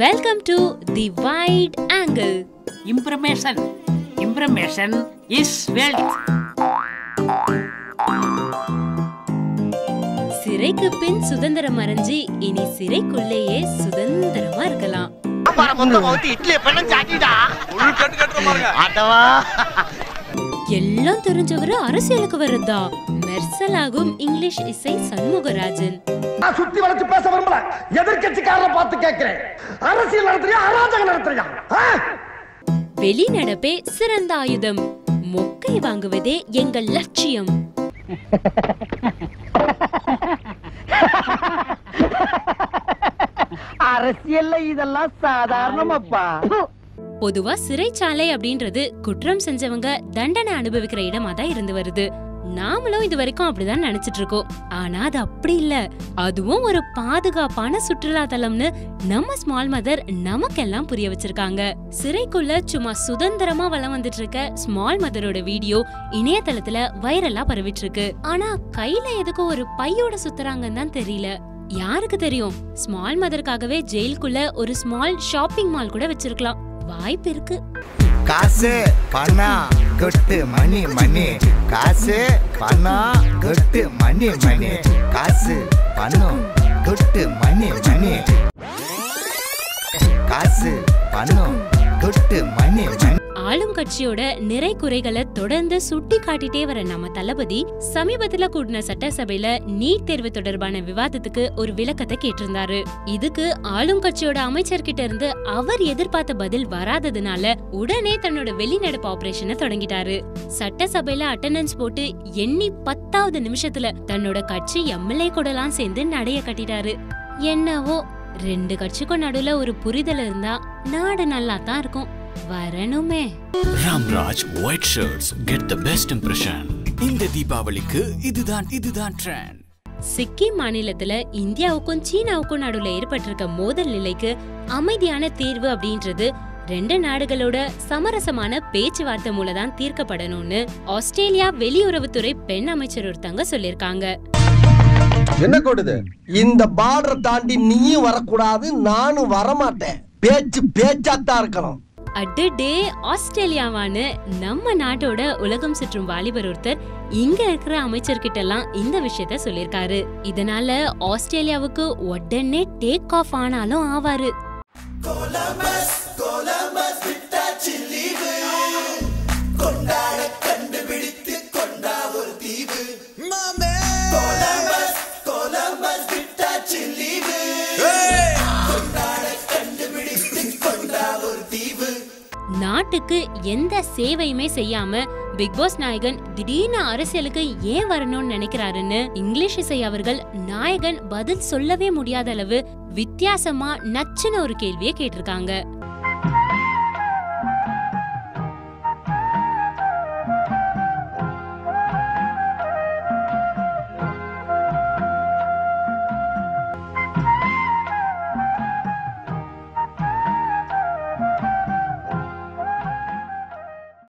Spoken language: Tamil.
Welcome to the wide angle Information. Information is wealth. சிறைக்கு பின் சுதந்திரம் அடைஞ்சு இனி சிறைக்குள்ளேயே சுதந்திரமா இருக்கலாம். எல்லாம் தெரிஞ்சவரு அரசியலுக்கு வருதா? மெர்சலாகும் இங்கிலீஷ் இசை சண்முகராஜன். நான் சுத்தி வளைச்சு பேச விரும்பல. எதிர்கட்சிக்காரரை பார்த்து கேட்கிறேன். அரசியல் நடத்துறியா அராஜகம் நடத்துறியா? வெளிநடப்பே சிறந்த ஆயுதம். மொக்கை வாங்குவதே எங்கள் லட்சியம். அரசியல்ல இதெல்லாம் சாதாரணமாப்பா. பொதுவா சிறைச்சாலை அப்படின்றது குற்றம் செஞ்சவங்க தண்டனை அனுபவிக்கிற இடமா தான் இருந்து வருது. நாமளும் இது வரைக்கும் அப்படிதான் நினைச்சிட்டு இருக்கோம் ஆனா அது அப்படி இல்ல. அதுவும் ஒரு பாதுகாப்பான சுற்றுலா தலம்னு நம்ம ஸ்மால் மதர் நமக்கெல்லாம் புரிய வச்சிருக்காங்க. சிறைக்குள்ள சும்மா சுதந்திரமா வளம் வந்துட்டு இருக்க ஸ்மால் மதரோட வீடியோ இணையதளத்துல வைரலா பரவிட்டு இருக்கு ஆனா கையில எதுக்கோ ஒரு பையோட சுத்துறாங்கன்னு தான் தெரியல. யாருக்கு தெரியும்? ஸ்மால் மதருக்காகவே ஜெயிலுக்குள்ள ஒரு ஸ்மால் ஷாப்பிங் மால் கூட வச்சிருக்கலாம். வாய்ப்பு இருக்கு. காசு பணம். கொட்டு மணி மணி. காசு பணம் கொட்டு மணி மணி. காசு பணம் கொட்டு மணி மணி. காசு பணம் கொட்டு மணி மணி. ஆளும் கட்சியோட நிறை குறைகளை தொடர்ந்து சுட்டி காட்டிட்டே வர நம்ம தளபதி சமீபத்துல கூடின சட்டசபையில நீட் தேர்வு தொடர்பான விவாதத்துக்கு ஒரு விளக்கத்தை கேட்டிருந்தாரு. இதுக்கு ஆளும் கட்சியோட அமைச்சர்கிட்ட இருந்து அவர் எதிர்பார்த்த பதில் வராததுனால உடனே தன்னோட வெளிநடப்பு ஆபரேஷனை தொடங்கிட்டாரு. சட்டசபையில அட்டண்டன்ஸ் போட்டு எண்ணி பத்தாவது நிமிஷத்துல தன்னோட கட்சி எம்எல்ஏ கூடலாம் சேர்ந்து நடைய கட்டிட்டாரு. என்னவோ ரெண்டு கட்சிக்கும் நடுவுல ஒரு புரிதல் இருந்தா நாடு நல்லா தான் இருக்கும். வரணுமே. Ramraj white shirts get the best impression இந்த தீபாவளிக்கு இதுதான் இதுதான் ட்ரெண்ட் சிக்கிம் மாநிலத்துல இந்தியாவுக்கும் சீனாவுக்கும் நடுவுல ஏற்பட்டிருக்க மோதல் நிலைக்கு அமைதியான தீர்வு அப்படின்றது ரெண்டு நாடுகளோட சமரசமான பேச்சுவார்த்தை மூலம் தான் தீர்க்கப்படணும்னு ஆஸ்திரேலியா வெளியுறவுத்துறை பெண் அமைச்சர் ஒருத்தங்க சொல்லிருக்காங்க என்ன கொடுது? இந்த பார்டர் தாண்டி நீயும் வரக்கூடாது நானும் வரமாட்டேன். பேச்சு பேச்சாத்தான் இருக்கணும். அடடே ஆஸ்திரேலியாவான்னு நம்ம நாட்டோட உலகம் சுற்றும் வாலிபர் ஒருத்தர் இங்க இருக்கிற அமைச்சர்கிட்ட எல்லாம் இந்த விஷயத்த சொல்லியிருக்காரு. இதனால ஆஸ்திரேலியாவுக்கு உடனே டேக் ஆஃப் ஆனாலும் ஆவாரு. நாட்டுக்கு எந்த சேவையுமே செய்யாம பிக் பாஸ் நாயகன் திடீர்னு அரசியலுக்கு ஏன் வரணும்னு நினைக்கிறாருன்னு இங்கிலீஷ் இசை அவர்கள் நாயகன் பதில் சொல்லவே முடியாத அளவு வித்தியாசமா நச்சுன்னு ஒரு கேள்வியை கேட்டிருக்காங்க.